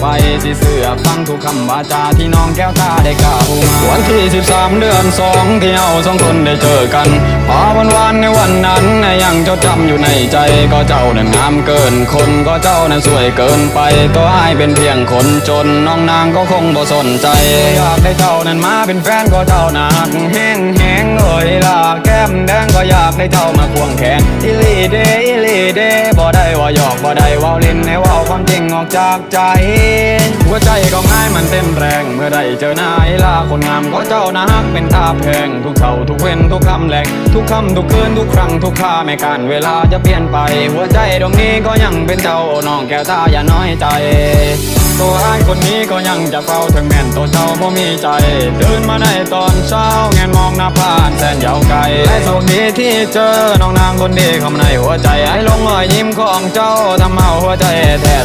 ไปสิเสือฟังทุกคำวาจาที่น้องแก้วตาได้กล่าวมาวันที่ 13 เดือนสองที่เราสองคนได้เจอกันพอวันวานในวันนั้นยังจดจำอยู่ในใจก็เจ้านั้นงามเกินคนก็เจ้านั้นสวยเกินไปตัวอ้ายเป็นเพียงคนจนน้องนางก็คงบ่สนใจอยากได้เจ้านั้นมาเป็นแฟนก็เจ้านักแห้งแห้งเอ่ยล่ะแก้มแดงก็อยากได้เจ้ามาควงแขนอีหลีเดอีหลีเดบ่ได้ว่าหยอกบ่ได้ว่าเล่นให้ว่า ออกจากใจ หัวใจก็ง่ายมันเต้นแรงเมื่อได้เจอหน้าอีลาคนงามก็เจ้านะฮักเป็นตาแพงทุกเท่าทุกเว้นทุกคำแหลกทุกคำทุกคืนทุกครั้งทุกค่าไม่การเวลาจะเปลี่ยนไป หัวใจดวงนี้ก็ยังเป็นเจ้าน้องแก้วตาอย่าน้อยใจตัวอ้ายคนนี้ก็ยังจะเฝ้าถึงแม่นตัวเจ้าบ่มีใจตื่นมาในตอนเช้าแงนมองหน้าผ่านแสนยาวไกลและโชคดีที่เจอน้องนางคนดีเข้ามาในหัวใจไอ้ลงรอยยิ้มของเจ้าทำเอาหัวใจแทบ